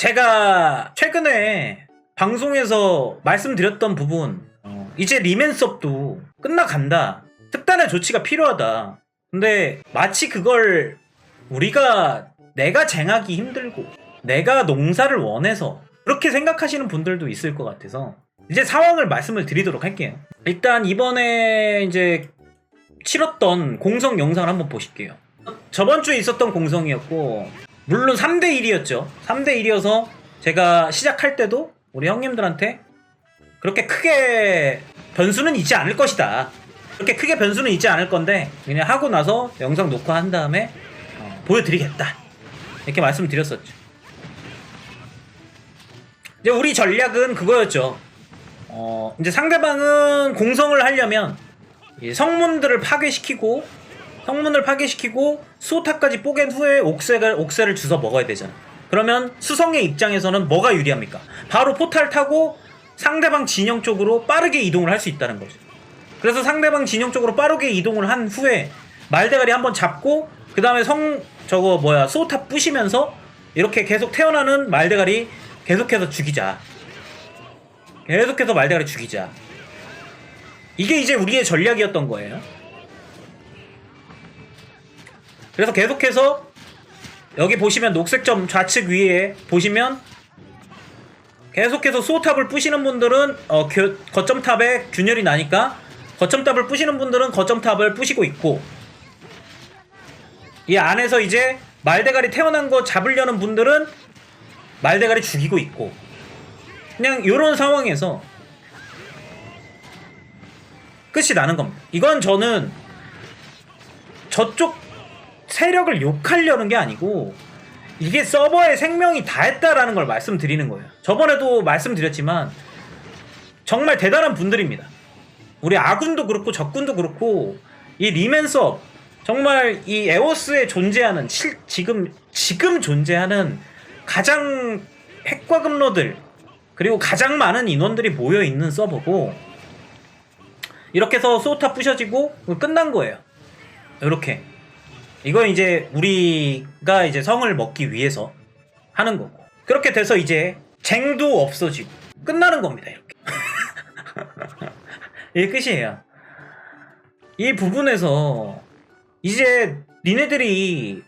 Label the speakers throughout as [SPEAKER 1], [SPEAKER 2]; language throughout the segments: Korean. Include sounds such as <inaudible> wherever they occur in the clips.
[SPEAKER 1] 제가 최근에 방송에서 말씀드렸던 부분 어, 이제 리맨섭도 끝나간다. 특단의 조치가 필요하다. 근데 마치 그걸 우리가 내가 쟁하기 힘들고 내가 농사를 원해서 그렇게 생각하시는 분들도 있을 것 같아서 이제 상황을 말씀을 드리도록 할게요. 일단 이번에 이제 치렀던 공성 영상을 한번 보실게요. 저번 주에 있었던 공성이었고 물론 3대 1이었죠. 3대 1이어서 제가 시작할 때도 우리 형님들한테 그렇게 크게 변수는 있지 않을 것이다. 그렇게 크게 변수는 있지 않을 건데 그냥 하고 나서 영상 녹화한 다음에 어, 보여드리겠다. 이렇게 말씀드렸었죠. 이제 우리 전략은 그거였죠. 어, 이제 상대방은 공성을 하려면 이 성문들을 파괴시키고 성문을 파괴시키고 수호탑까지 뽀갠 후에 옥새를, 옥새를 주워 먹어야 되잖아. 그러면 수성의 입장에서는 뭐가 유리합니까? 바로 포탈 타고 상대방 진영 쪽으로 빠르게 이동을 할 수 있다는 거죠. 그래서 상대방 진영 쪽으로 빠르게 이동을 한 후에 말대가리 한번 잡고 그 다음에 성 저거 뭐야 수호탑 부시면서 이렇게 계속 태어나는 말대가리 계속해서 죽이자. 계속해서 말대가리 죽이자. 이게 이제 우리의 전략이었던 거예요. 그래서 계속해서 여기 보시면 녹색점 좌측 위에 보시면 계속해서 수호탑을 부시는 분들은 어, 교- 거점탑에 균열이 나니까 거점탑을 부시는 분들은 거점탑을 부시고 있고 이 안에서 이제 말대가리 태어난 거 잡으려는 분들은 말대가리 죽이고 있고 그냥 이런 상황에서 끝이 나는 겁니다. 이건 저는 저쪽 세력을 욕하려는 게 아니고 이게 서버의 생명이 다했다라는 걸 말씀드리는 거예요. 저번에도 말씀드렸지만 정말 대단한 분들입니다. 우리 아군도 그렇고 적군도 그렇고 이 리맨서 정말 이 에오스에 존재하는 실- 지금 지금 존재하는 가장 핵과 금로들 그리고 가장 많은 인원들이 모여 있는 서버고 이렇게 해서 소타 부셔지고 끝난 거예요. 이렇게 이건 이제 우리가 이제 성을 먹기 위해서 하는 거고 그렇게 돼서 이제 쟁도 없어지고 끝나는 겁니다 이렇게 <laughs> 이게 끝이에요 이 부분에서 이제 니네들이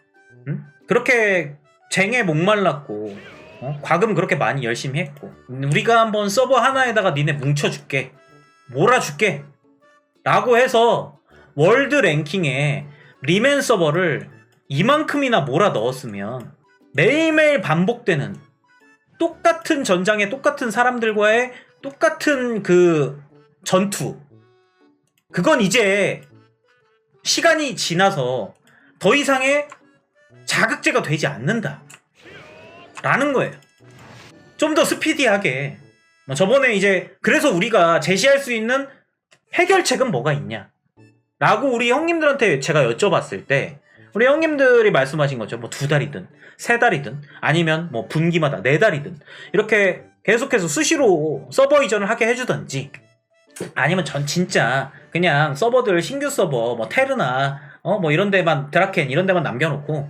[SPEAKER 1] 응? 그렇게 쟁에 목말랐고 어? 과금 그렇게 많이 열심히 했고 우리가 한번 서버 하나에다가 니네 뭉쳐줄게 몰아줄게 라고 해서 월드 랭킹에 리맨 서버를 이만큼이나 몰아 넣었으면 매일매일 반복되는 똑같은 전장에 똑같은 사람들과의 똑같은 그 전투. 그건 이제 시간이 지나서 더 이상의 자극제가 되지 않는다 라는 거예요. 좀 더 스피디하게. 뭐 저번에 이제 그래서 우리가 제시할 수 있는 해결책은 뭐가 있냐 라고 우리 형님들한테 제가 여쭤봤을 때 우리 형님들이 말씀하신 거죠. 뭐 두 달이든 세 달이든 아니면 뭐 분기마다 네 달이든 이렇게 계속해서 수시로 서버 이전을 하게 해주던지 아니면 전 진짜 그냥 서버들 신규 서버 뭐 테르나 어 뭐 이런 데만 드라켄 이런 데만 남겨놓고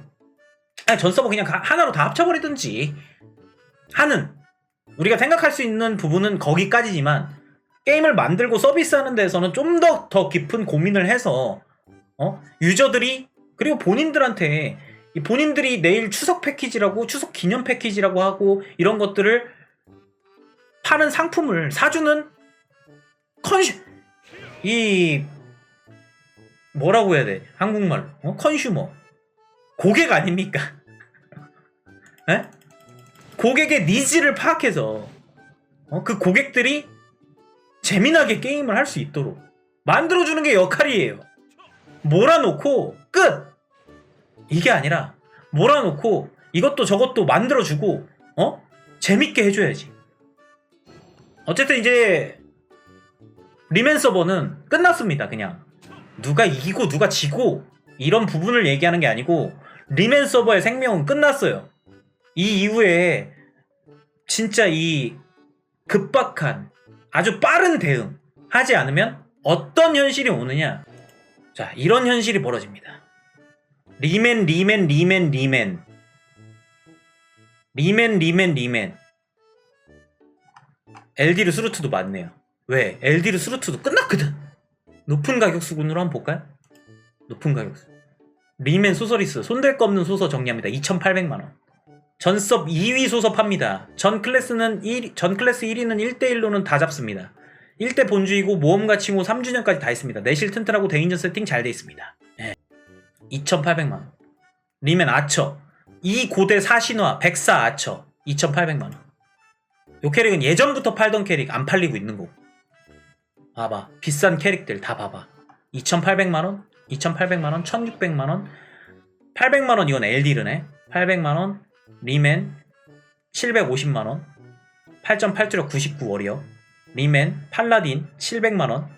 [SPEAKER 1] 전 서버 그냥 가- 하나로 다 합쳐버리든지 하는 우리가 생각할 수 있는 부분은 거기까지지만 게임을 만들고 서비스하는 데서는 좀더더 깊은 고민을 해서 어? 유저들이 그리고 본인들한테 이 본인들이 내일 추석 패키지라고 추석 기념 패키지라고 하고 이런 것들을 파는 상품을 사주는 컨슈 이 뭐라고 해야 돼 한국말로 어? 컨슈머 고객 아닙니까? <laughs> 에? 고객의 니즈를 파악해서 어? 그 고객들이 재미나게 게임을 할 수 있도록 만들어주는 게 역할이에요. 몰아놓고 끝! 이게 아니라 몰아놓고 이것도 저것도 만들어주고 어? 재밌게 해줘야지. 어쨌든 이제 리맨 서버는 끝났습니다. 그냥 누가 이기고 누가 지고 이런 부분을 얘기하는 게 아니고 리맨 서버의 생명은 끝났어요. 이 이후에 진짜 이 급박한 아주 빠른 대응 하지 않으면 어떤 현실이 오느냐? 자 이런 현실이 벌어집니다. 리맨 리맨 리맨 리맨 리맨 리맨 리맨 엘디르 스루트도 맞네요. 왜? 엘디르 스루트도 끝났거든. 높은 가격 수군으로 한번 볼까요? 높은 가격 수. 리맨 소서리스 손댈 거 없는 소서 정리합니다. 2800만원 전섭 2위 소서 팝니다. 전 클래스는 1, 전 클래스 1위는 1대1로는 다 잡습니다. 1대 본주이고 모험가 칭호 3주년까지 다 있습니다. 내실 튼튼하고 대인전 세팅 잘 돼 있습니다. 예. 2800만원. 리맨 아처. 이 고대 사신화 백사 아처. 2800만원. 요 캐릭은 예전부터 팔던 캐릭 안 팔리고 있는 거고 봐봐. 비싼 캐릭들 다 봐봐. 2800만원 2800만원 1600만원. 800만원 이건 엘디르네. 800만원 리맨 750만원 8.8주력 99월이요 리맨 팔라딘 700만원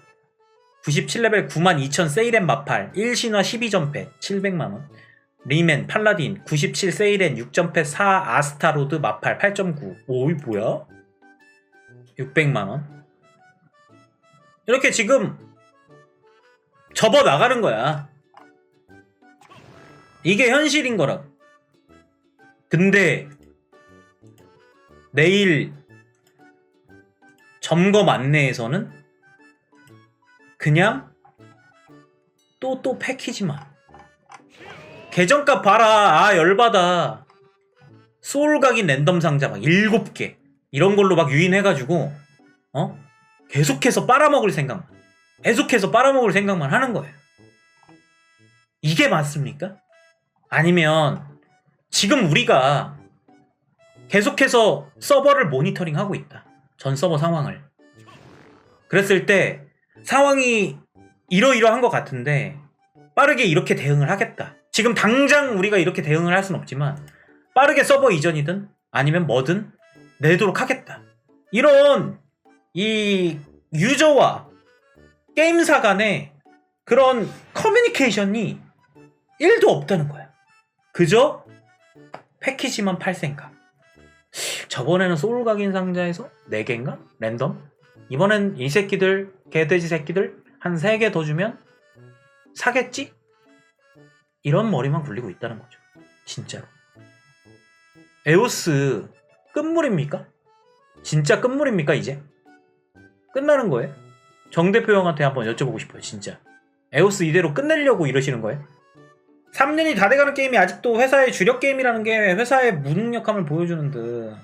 [SPEAKER 1] 97레벨 92,000 세이렌 마팔 1신화 12전패 700만원 리맨 팔라딘 97 세이렌 6전패 4 아스타로드 마팔 8.9 오이 뭐야? 600만원. 이렇게 지금 접어 나가는 거야. 이게 현실인 거라고 근데 내일 점검 안내에서는 그냥 또또 패키지만 계정값 봐라 아 열받아 소울각인 랜덤 상자 막 7개 이런 걸로 막 유인해가지고 어? 계속해서 빨아먹을 생각만 계속해서 빨아먹을 생각만 하는 거예요 이게 맞습니까? 아니면 지금 우리가 계속해서 서버를 모니터링 하고 있다. 전 서버 상황을. 그랬을 때 상황이 이러이러한 것 같은데 빠르게 이렇게 대응을 하겠다. 지금 당장 우리가 이렇게 대응을 할 수는 없지만 빠르게 서버 이전이든 아니면 뭐든 내도록 하겠다. 이런 이 유저와 게임사 간의 그런 커뮤니케이션이 1도 없다는 거야. 그저 패키지만 팔 생각. 저번에는 소울 각인 상자에서 4개인가? 랜덤? 이번엔 이 새끼들, 개돼지 새끼들 한 3개 더 주면 사겠지? 이런 머리만 굴리고 있다는 거죠. 진짜로. 에오스 끝물입니까? 진짜 끝물입니까, 이제? 끝나는 거예요? 정 대표 형한테 한번 여쭤보고 싶어요, 진짜. 에오스 이대로 끝내려고 이러시는 거예요? 3년이 다 돼가는 게임이 아직도 회사의 주력 게임이라는 게 회사의 무능력함을 보여주는 듯